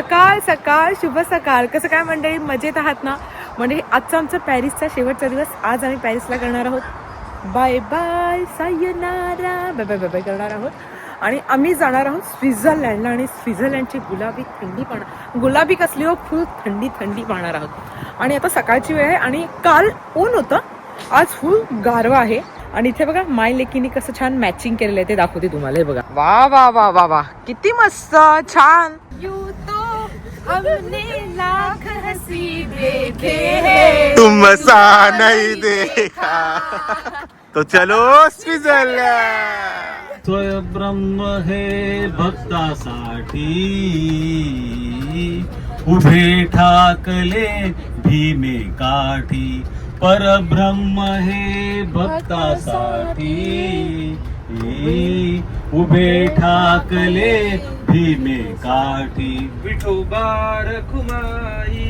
सकाळ सकाळ शुभ सकाळ. कसं काय मंडळी? मजेत आहात ना? म्हणजे आजचा आमचा पॅरिसचा शेवटचा दिवस. आज आम्ही पॅरिसला करणार आहोत. Bye bye. Sayonara. Bye bye bye bye करणार आहोत. आणि आम्ही जाणार आहोत स्वित्झर्लंडला आणि स्वित्झर्लंडची गुलाबी थंडी पाहणार. गुलाबी कसली हो? फुल थंडी थंडी पाहणार आहोत. आणि आता सकाळची वेळ आहे आणि काल ऊन होतं. आज फुल गारवा आहे. आणि इथे बघा माय लेकीने कसं छान मॅचिंग केलेलं आहे. ते दाखवते तुम्हाला. हे बघा. वा वा वा वा वा. किती मस्त. छान. तुम सा नहीं देखा। तो चलो स्वित्झर्लंड स्वयं ब्रह्म हे भक्तासाठी उभे ठाकले भीमे काठी। परब्रह्म हे भक्तासाठी उभे ठाकले भीमे काठी विठोबार खुमाई।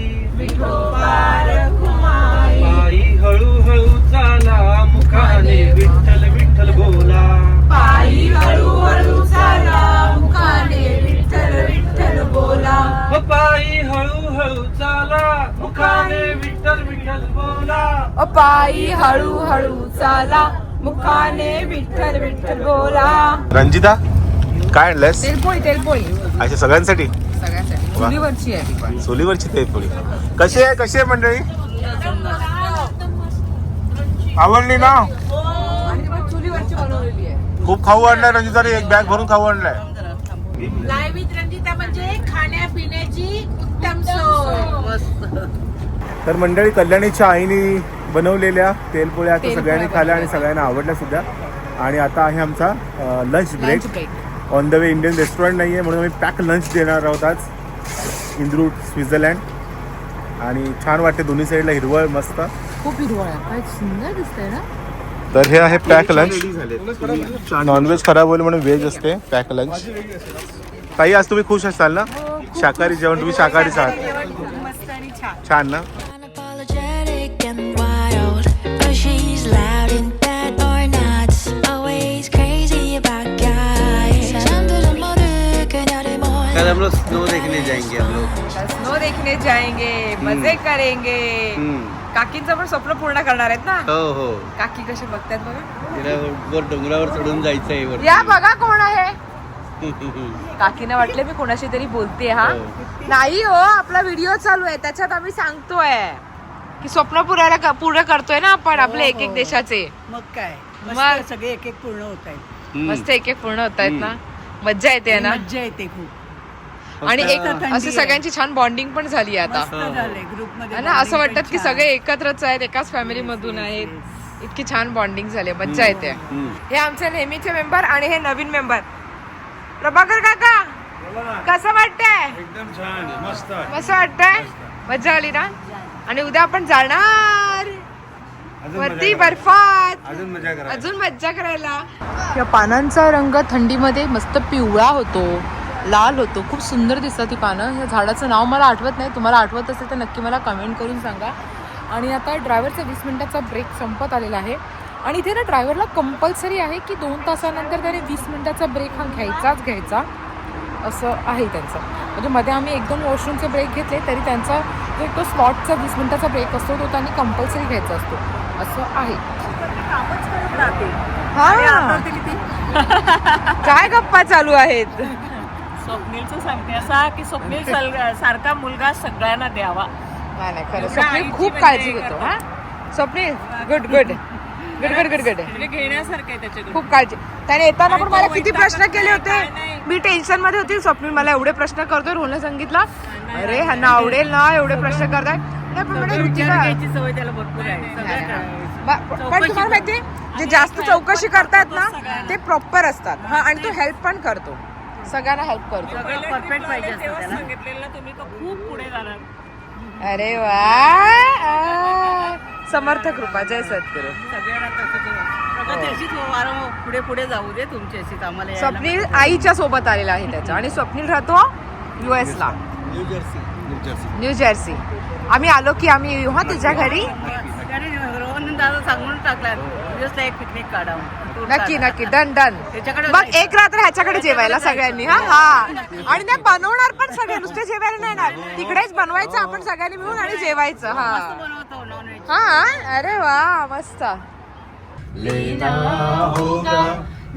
पायी हळूहळू चाला मुखाने विठ्ठल विठ्ठल बोला. पायी हळूहळू चाला मुखाने विठ्ठल विठ्ठल बोला. व पायी हळूहळू चाला मुखाने विठ्ठल विठ्ठल बोला. अ पायी हळूहळू चाला मुखाने विठ्ठल विठ्ठल बोला. रंजिता? काय आणलंयस? तेलपोळी तेलपोळी. अशा सगळ्यांसाठी? सगळ्यांसाठी. वा. चुलीवरची आहे ती पण. चुलीवरची तेलपोळी. कशी आहे कशी आहे मंडळी? आवडली ना? आणि ती पण चुलीवरची बनवलेली आहे. खूप खाऊ आणलाय रंजिताने एक बॅग भरून खाऊ आणलाय. लाईव्ह विथ रंजिता म्हणजे खाण्यापिण्याची उत्तम सोय. तर मंडळी कल्याणीच्या आईने बनवलेल्या तेलपोळ्या आता तेलपोळ्या सगळ्यांनी खाल्या आणि बनवल्या. सगळ्यांना आवडल्या सुद्धा. आणि आता आहे आमचा lunch break. On the way Indian restaurant नाही आहे म्हणून आम्ही पॅक लंच देणार आहोत आज. इंद्रूट स्वित्झर्लंड आणि छान वाटते दोन्ही साईडला हिरवळ मस्त. खूप हिरवळ आहे. काय सुंदर दिसतंय ना? तर हे आहे पॅक लंच नॉनव्हेज खराब होईल म्हणून व्हेज असते पॅक लंच ताई आज तुम्ही खुश असाल ना? शाकाहारी जेवण तुम्ही शाकाहारीच आहात. छान ना? कल हम लोग स्नो देखने जाएंगे हम लोग। स्नो देखने जाएंगे मजे करेंगे। हम्म. काकींचं पण स्वप्न पूर्ण करणार आहेत ना? हो हो. काकी कसे बघतात बघा. तिला वर डोंगरावर चढून जायचं आहे वर या बघा कोण आहे. काकीनं वाटले मी कोणाशी तरी बोलते हा. नाही हो आपला व्हिडिओ चालू आहे त्याच्यात आम्ही सांगतोय की स्वप्न पुरायला पूर्ण करतोय ना आपण आपले एक एक देशाचे. मग काय? मग? मस्त सगळे एक एक पूर्ण होत आहेत मस्त एक एक पूर्ण होत आहेत ना मज्जा येते ना. मज्जा येते खूप. आणि एक असं. सगळ्यांची छान बॉन्डिंग पण झाली आहे आता झालंय ग्रुपमध्ये है ना? असं वाटतात की सगळे एकत्रच आहेत एकाच फॅमिली मधून आहेत. इतकी छान बॉन्डिंग झाली मज्जा येते. हे आमचे नेहमीचे मेंबर आणि हे नवीन मेंबर प्रभाकर काका कसं वाटतंय? एकदम छान मस्त मस्त वाटतंय? मज्जा आली ना? आणि उद्या आपण जाणार. वरती बर्फात. अजून मजा करा. अजून मज्जा करायला. या पानांचा रंग थंडीमध्ये मस्त पिवळा होतो. लाल होतो. खूप सुंदर दिसतात ती पानं. या झाडाचं नाव मला आठवत नाही. तुम्हाला आठवत असेल तर नक्की मला कमेंट करून सांगा. आणि आता ड्रायव्हरचा वीस मिनिटाचा ब्रेक संपत आलेला आहे. आणि इथे ना ड्रायव्हरला कंपल्सरी आहे की दोन तासानंतर त्याने वीस मिनिटाचा ब्रेक हा घ्यायचाच घ्यायचा. असं आहे त्यांचं. म्हणजे मध्ये आम्ही एक दोन वॉशरूमचे ब्रेक घेतले तरी त्यांचा जो एक तो स्लॉटचा वीस मिनिटाचा ब्रेक असतो तो त्यांनी कंपल्सरी घ्यायचा असतो. असं आहे. हा. काय गप्पा चालू आहेत? स्वप्नीलचं सांगते असा की स्वप्नील सल- सारखा मुलगा सगळ्यांना द्यावा. नाही नाही खरं स्वप्नील खूप काळजी घेतो हा? Swapnil good good good good good good. म्हणजे घेण्यासारखं आहे त्याच्याकडे खूप काळजी. त्याने येताना पण मला किती प्रश्न केले होते. मी टेन्शनमध्ये होती स्वप्नील मला एवढे प्रश्न करतोय रोहन सांगितलं. अरे ह्यांना आवडेल ना एवढे प्रश्न करताय. नाही पण म्हणे विचार ऋतिका घ्यायची सवय त्याला भरपूर आहे. नाही, सगळं नाही. काय. ब- पण तुम्हाला माहितीये जे जास्त चौकशी करतात ना ते प्रॉपर असतात. हा आणि तो हेल्प पण करतो. सगळ्यांना हेल्प करतो. सगळं परफेक्ट पाहिजे असतं त्याला. सांगितलेलं ना तुम्ही तर खूप पुढे जाणार. अरे वा. आ. समर्थ कृपा जय सद्गुरु. सगळ्यांना तसंच प्रगती अशीच वारंवार पुढे पुढे जाऊ दे तुमची अशीच आम्हाला यायला स्वप्नील आईच्या सोबत आलेला आहे त्याच्या आणि स्वप्नील राहतो युएस ला. New Jersey New Jersey New Jersey आम्ही आलो की आम्ही येऊ हा तुझ्या घरी? दादा सांगून टाकला दिवसला एक पिकनिक काढावं नक्की नक्की. डन डन त्याच्याकडे मग एक रात्र ह्याच्याकडे जेवायला सगळ्यांनी हा हा. आणि नाही बनवणार पण सगळे नुसते जेवायला नाही येणार. तिकडेच बनवायचं आपण सगळ्यांनी मिळून आणि जेवायचं हा. हा अरे वा मस्त. लेना होगा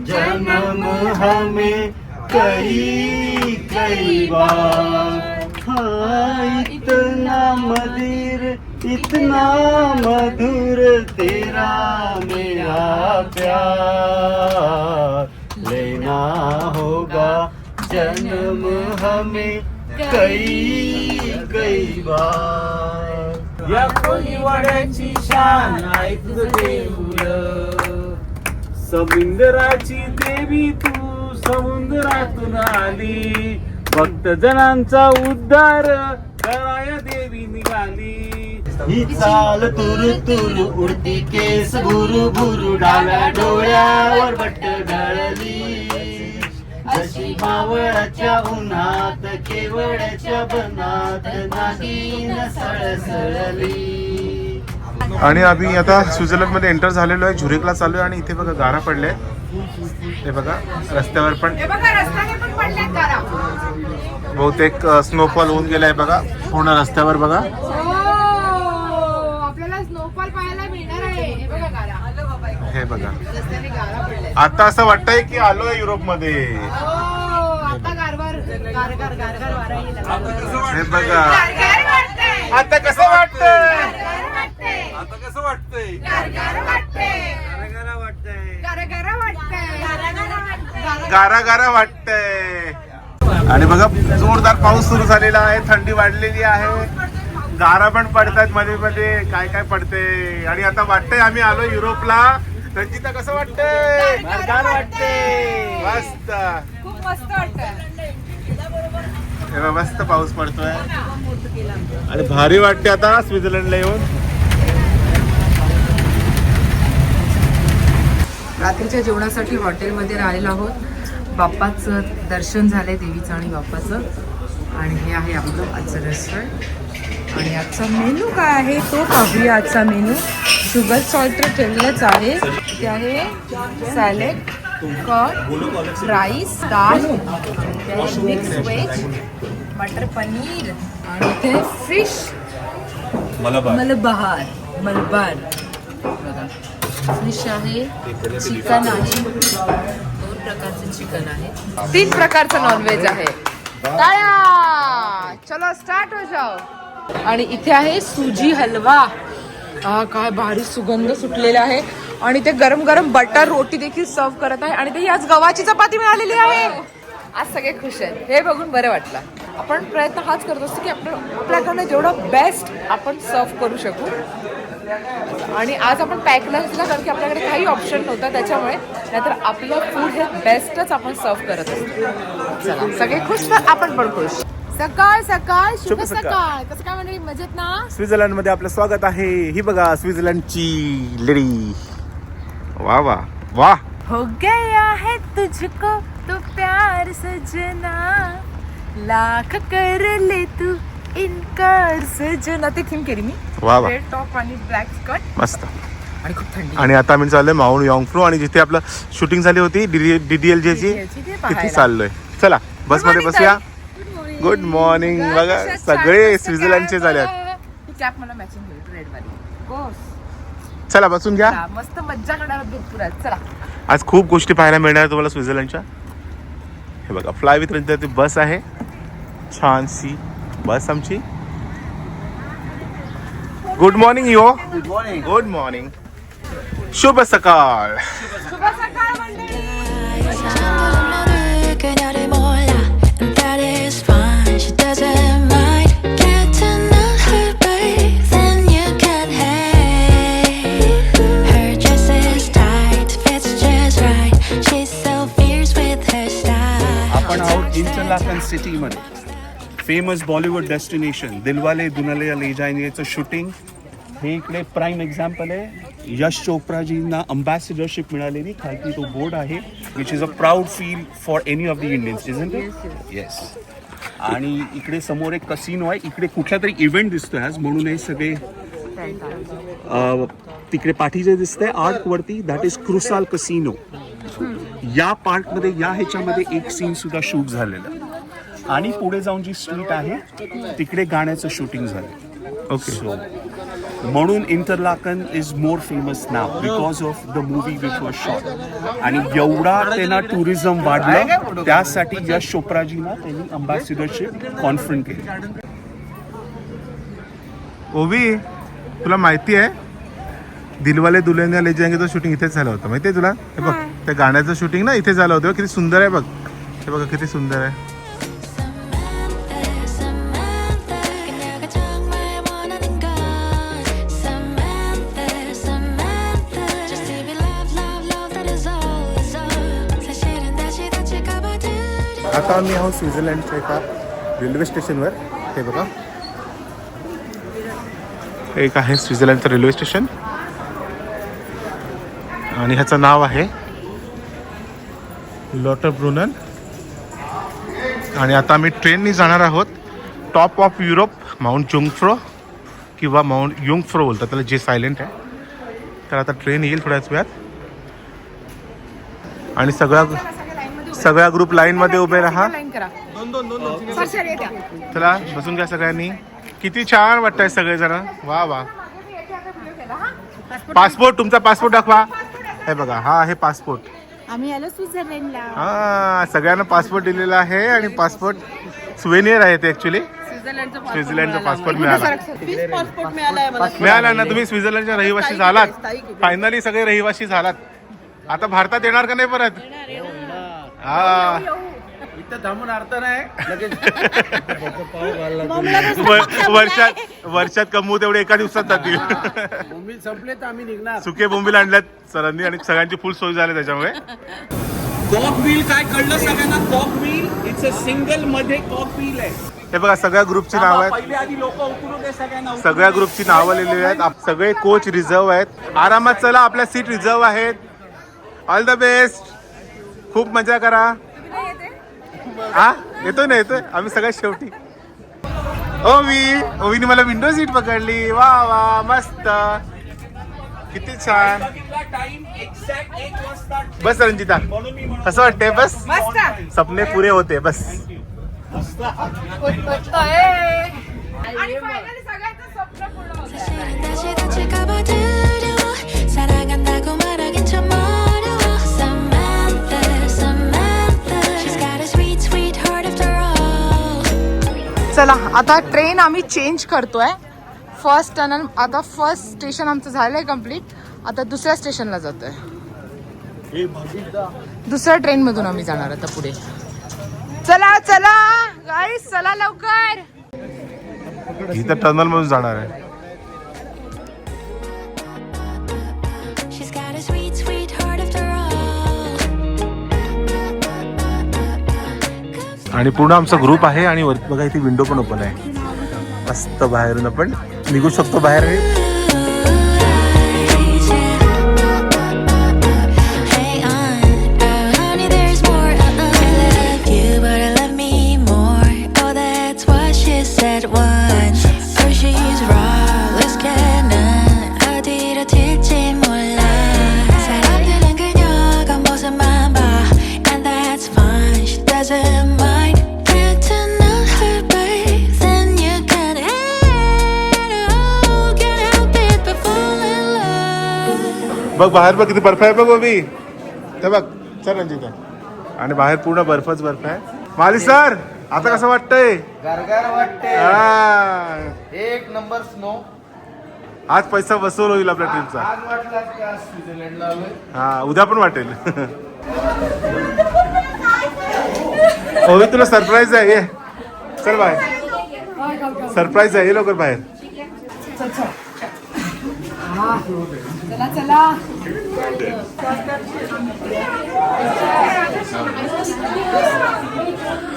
जन्म हमें कई कई बार। हाँ इतना मधुर इतना मधुर तेरा मेरा प्यार लेना होगा जन्म हमें कई कई बार। या कोळीवाड्याची शान ऐक देऊळ समुद्राची देवी तू समुद्रातून आली. भक्त जणांचा उद्धार कराया देवी निघाली ही चाल तुरु तुरु उडती केस भुरु भुरु डाव्या डोळ्यावर बट्ट गळली. जशी मावळाच्या उन्हात केवळच्या बनात नागिन सळसळली. आणि आम्ही आता स्वित्झर्लंडमध्ये एंटर झालेलो आहे. झुरिकला चालू आहे आणि इथे बघा गारा पडले हे बघा रस्त्यावर पण बहुतेक स्नोफॉल होऊन गेलाय बघा. पूर्ण रस्त्यावर बघा आपल्याला स्नोफॉल पाहायला मिळणार आहे हे बघा गारा हे बघा. रस्त्याने गारा पडल्या. आता असं वाटतंय की आलोय युरोपमध्ये हे बघा. आता कसं वाटतंय? आता कसं वाटतंय? गारा गारा वाटतंय. आणि बघा जोरदार पाऊस सुरू झालेला आहे. थंडी वाढलेली आहे. गारा पण पडतात मध्ये मध्ये. काय काय पडते आणि आता वाटतंय आम्ही आलो युरोपला. रंजिता कसं वाटतंय? मस्त. खूप मस्त वाटतं हे मस्त पाऊस पडतोय. आणि भारी वाटते आता स्वित्झर्लंडला येऊन. रात्रीच्या जेवणासाठी हॉटेलमध्ये राहिलेलो आहोत. बाप्पाचं दर्शन झालंय देवीचं आणि बाप्पाचं. आणि हे आहे आपलं आजचं रेस्टॉरंट आणि आजचा मेनू काय आहे तो पाहूया आजचा मेनू. शुगर सॉल्ट तर ठेवलेलंच आहे. ते आहे सॅलेड कट राईस डाळ मिक्स व्हेज मटर पनीर आणि इथे फिश मलबहार मलबार बघा फिश आहे चिकन आहे. दोन प्रकारचं चिकन आहे. तीन प्रकारचं नॉनव्हेज आहे. चलो स्टार्ट हो जाओ. आणि इथे आहे सुजी हलवा. हा काय भारी सुगंध सुटलेला आहे. आणि ते गरम गरम बटर रोटी देखील सर्व करत आहे. आणि ते आज गव्हाची चपाती मिळालेली आहे. हो. आज सगळे खुश आहेत. हे बघून बरं वाटलं. आपण प्रयत्न हाच करत असतो की आपण आपल्याकडनं जेवढं बेस्ट आपण सर्व करू शकू. आणि आज आपण पॅक दिला कारण की आपल्याकडे काही ऑप्शन नव्हता त्याच्यामुळे. नाहीतर आपलं फूड हे बेस्टच आपण सर्व करत असतो. चला सगळे खुश तर आपण पण खुश. सकाळ सकाळ शुभ शुभ सकाळ. सकाळ. कसं काय म्हणजे मजेत ना? स्वित्झर्लंडमध्ये आपलं स्वागत आहे. ही बघा स्वित्झर्लंडची लेडी वा वा वा. हो गया है तुझको तो प्यार सजना. लाख कर ले तू इनकार सजना. ते थीम केली मी. वा वा. रेड टॉप आणि ब्लॅक स्कर्ट मस्त. आणि खूप थंडी. आणि आता आम्ही चाललोय माऊंट यॉंगफ्रो आणि जिथे आपलं शूटिंग झाली होती डीडीएल ची DDLG ते तिथे पाहायला. चाललोय. चला बसमध्ये morning, बसूया. ताई. गुड मॉर्निंग बघा सगळे छान स्वित्झर्लंडचे झाल्यात? ही कॅप मला मॅचिंग होईल रेड वाली चला बसून घ्या. मस्त मज्जा करणार भरपूर आज. चला. आज खूप गोष्टी पाहायला मिळणार तुम्हाला स्वित्झर्लंडच्या. हे बघा फ्लाय विथ रंजिता ती बस आहे. छानशी बस आमची. Good morning yo. Good morning good morning शुभ सकाळ. 사람 आपण आहोत इंटरलॅकन सिटीमध्ये. फेमस बॉलिवूड डेस्टिनेशन दिलवाले दुनले ले जाएंगेचं शूटिंग हे इकडे प्राईम एक्झाम्पल आहे. यश चोप्राजींना अम्बॅसिडरशिप मिळालेली. खालती तो बोर्ड आहे which is a proud feel for any of the Indians is yes आणि इकडे समोर एक कसिनो आहे. इकडे कुठला तरी इव्हेंट दिसतोय आज म्हणून हे सगळे तिकडे पाठीचे दिसतंय. आर्ट वरती दॅट इज क्रुसाल कसिनो या पार्कमध्ये या ह्याच्यामध्ये एक सीन सुद्धा शूट झालेलं. आणि पुढे जाऊन जी स्ट्रीट आहे तिकडे गाण्याचं शूटिंग झालं. ओके सो म्हणून Interlaken is more famous now because of the movie which was shot आणि एवढा त्यांना टुरिझम वाढलं त्यासाठी यश चोप्राजीना त्यांनी अंबॅसिडरशिप कॉन्फरन्स केली. ओवी तुला माहिती आहे दिलवाले दुल्हनिया ले जायंगेचं शूटिंग इथेच झालं होतं. माहिती तुला? हे बघ त्या गाण्याचं शूटिंग ना इथे झालं होतं. किती सुंदर आहे बघ. हे बघा किती सुंदर आहे. आता आम्ही आहोत स्वित्झर्लंडच्या एका रेल्वे स्टेशनवर. हे बघा. एक आहे स्वित्झर्लंडचं रेल्वे स्टेशन. आणि ह्याचं नाव आहे लॉटर ब्रुनन. आणि आता आम्ही ट्रेननी जाणार आहोत top of Europe Mount Jungfrau किंवा माउंट युंगफ्रो बोलतात त्याला जे सायलेंट आहे. तर आता ट्रेन येईल थोड्याच वेळात. आणि सगळा सगळा ग्रुप लाईनमध्ये उभे राहा. चला बसून घ्या सगळ्यांनी. किती छान वाटतंय सगळे जण वा. वा पासपोर्ट तुमचा पासपोर्ट दाखवा. हे बघा हा आहे पासपोर्ट आम्ही आलो स्वित्झर्लंडला. हा सगळ्यांना पासपोर्ट दिलेला आहे आणि पासपोर्ट सुवेनियर आहे ते ऍक्च्युली स्वित्झर्लंडचा पासपोर्ट मिळाला. पासपोर्ट मिळालाय मला. मिळाला ना तुम्ही स्वित्झर्लंडच्या रहिवासी झालात. फायनली सगळे रहिवासी झालात. आता भारतात येणार का नाही परत? हा. इथं थांबून अर्थ नाही. लगेच व- वर्षात वर्षात कमवू तेवढे एका दिवसात जातील. मुंबई संपले तर आम्ही निघणार. सुके बोंबील आणल्यात सरांनी आणि सगळ्यांची फुल सोय झाली त्याच्यामुळे. कॉक व्हील काय कळलं सगळ्यांना? कॉक व्हील इट्स अ सिंगलमध्ये कॉक व्हील आहे. हे बघा सगळ्या ग्रुपची नाव आहेत. पहिले आधी लोक उतरू दे सगळ्यांना सगळ्या ग्रुपची नावं लिहिलेली आहेत. आप- सगळे कोच रिझर्व आहेत. आरामात चला आपल्या सीट रिझर्व आहेत. ऑल द बेस्ट खूप मजा करा. हा? येतोय ना येतोय? आम्ही सगळ्यात शेवटी. ओवी ओवीने मला विंडो सीट पकडली. वा वा मस्त. किती छान. टाइम एक्झॅक्ट एक वाजता बस रंजिता. कसं वाटतंय? बस. सपने पुरे होते बस. 사 चला आता ट्रेन आम्ही चेंज करतोय. फर्स्ट टनल आता फर्स्ट स्टेशन आमचं झालं आहे कंप्लीट आता दुसऱ्या स्टेशनला जातोय. दुसऱ्या ट्रेन मधून आम्ही जाणार आता पुढे. चला चला! गाईस चला लवकर! इथं टनल मधून जाणार आहे. आणि पूर्ण आमचा ग्रुप आहे आणि वर बघा इथे विंडो पण ओपन आहे. मस्त बाहेरून आपण निघू शकतो बाहेर. बघ बाहेर बघ किती बर्फ आहे बघ ओबी ते बघ चल रंजिता. आणि बाहेर पूर्ण बर्फच बर्फ आहे. माली सर आता कसं वाटतंय? गारगार वाटते. हा. एक नंबर स्नो आज पैसा वसूल होईल आपल्या ट्रिपचा आज वाटला की आज स्वित्झर्लंडला आलोय. हा उद्या पण वाटेल. ओवी तुला सरप्राईज आहे ये. चल बाहेर. सरप्राईज आहे ये लवकर बाहेर. चला चला.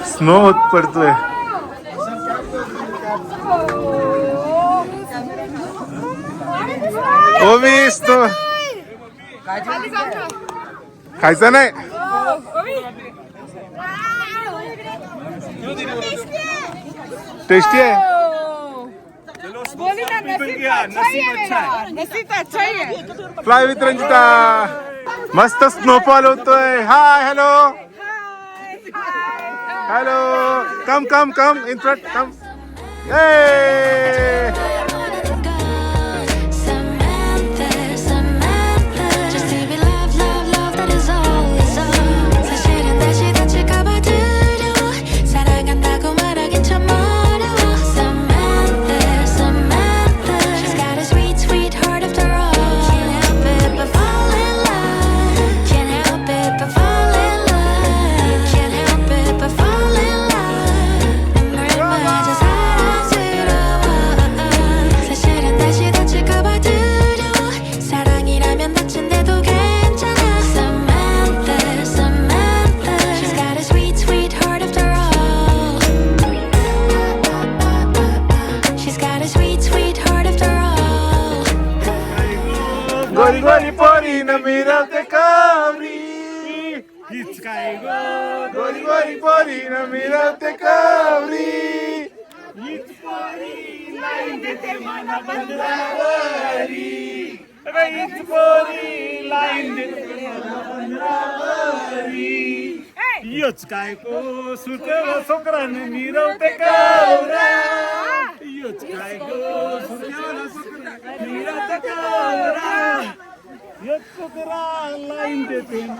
स्नो होत पडतोय. ओवी तो खायचा नाही? टेस्टी आहे. फ्लाय विथ रंजिता मस्त स्नोफॉल होतोय. Hi hello hello come come come in front come Samantha,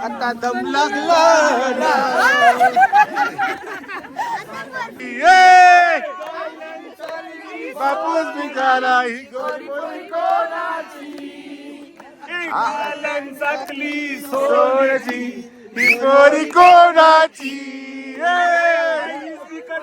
आता दम लागला. ये! बापूस बिचारा ही गोरी कोणाची? चाकली सोन्याची ही गोरी कोणाची?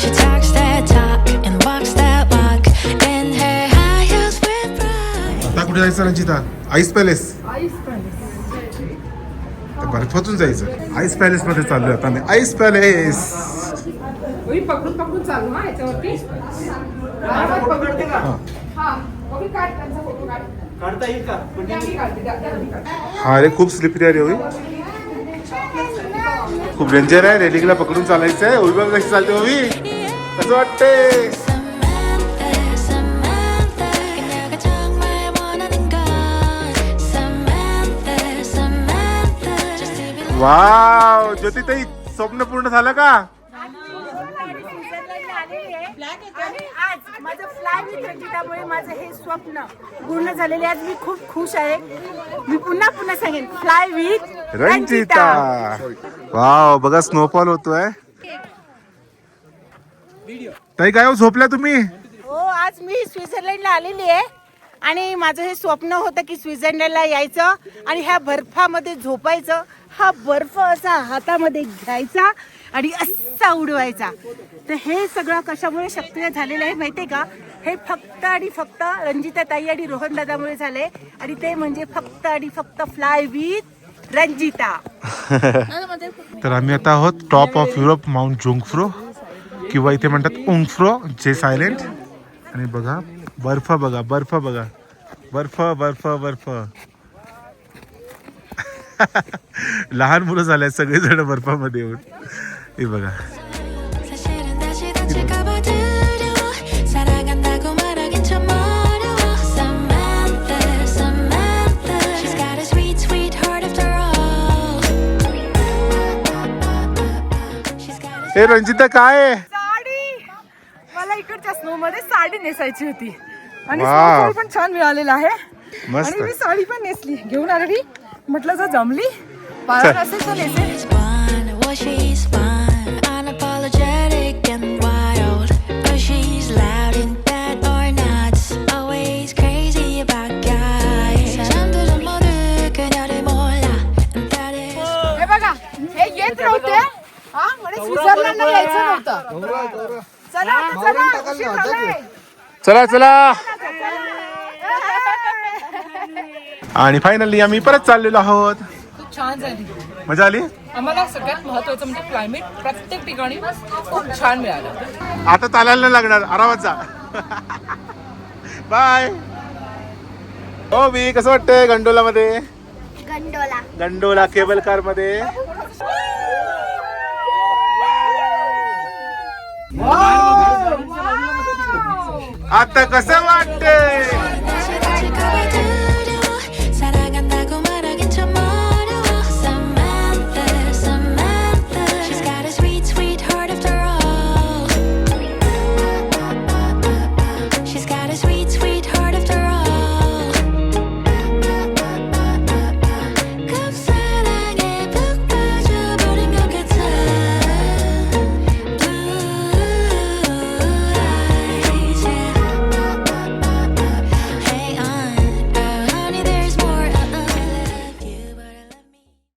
She talks that talk and walks that walk. In her high heels with pride. आता कुठे जायचं रंजिता? Ice palace. तर बर्फातून जायचं. आईस पॅलेस मध्ये चाललोय आता मी आईस पॅलेस. पकडून पकडून चालू हा याच्यावरती. हा. त्यांचा फोटो काढ हा अरे खूप स्लिपरी आहे होई. खूप डेंजर आहे रेलिंगला पकडून चालायचं आहे उभी कशी चालते होवी कसं वाटते वाव ज्योतिताई स्वप्न पूर्ण झालं का? माझं फ्लाय विथ रंजितामुळे माझं हे स्वप्न पूर्ण झालेले आज मी खूप खुश आहे. मी पुन्हा पुन्हा सांगेन फ्लाय विथ रंजिता. वाव बघा स्नोफॉल होतोय. ताई काय हो, झोपल्या तुम्ही? हो आज मी स्वित्झर्लंडला आलेली आहे. आणि माझं हे स्वप्न होतं की स्वित्झर्लंडला यायचं आणि ह्या बर्फामध्ये झोपायचं. हा बर्फ असा हातामध्ये घ्यायचा आणि असा उडवायचा? तर हे सगळं कशामुळे शक्य झालेलं आहे माहिती आहे का? हे फक्त आणि फक्त रंजिता ताई आणि रोहन दादामुळे झाले. आणि ते म्हणजे फक्त आणि फक्त फ्लाय विथ रंजिता. तर आम्ही आता आहोत top of Europe Mount Jungfrau किंवा इथे म्हणतात उंगफ्रो जे सायलेंट आणि बघा बर्फ बघा बर्फ बघा. बर्फ बर्फ बर्फ. लहान मुलं झाले सगळेजण बर्फामध्ये येऊन. हे बघा. हे रंजिता काय साडी. मला इकडच्या स्नो मध्ये साडी नेसायची होती. आणि स्नोफॉल पण छान मिळालेलं आहे. आणि मी साडी पण नेसली. घेऊन आलेली म्हटलं जर जमली पाळत असेल तर नेसेल. यायचं नव्हतं. चला आता चला उशीर झालाय. चला चला. आणि फायनली आम्ही परत चाललेलो आहोत. खूप छान झाली. मजा आली? आम्हाला सगळ्यात महत्वाचं म्हणजे क्लायमेट प्रत्येक ठिकाणी खूप छान मिळालं. आता चालायला नाही लागणार आरामात जा. बाय हो बी कसं वाटतंय गंडोला मध्ये गंडोला. गंडोला केबल कारमध्ये. आता कसं वाटतंय?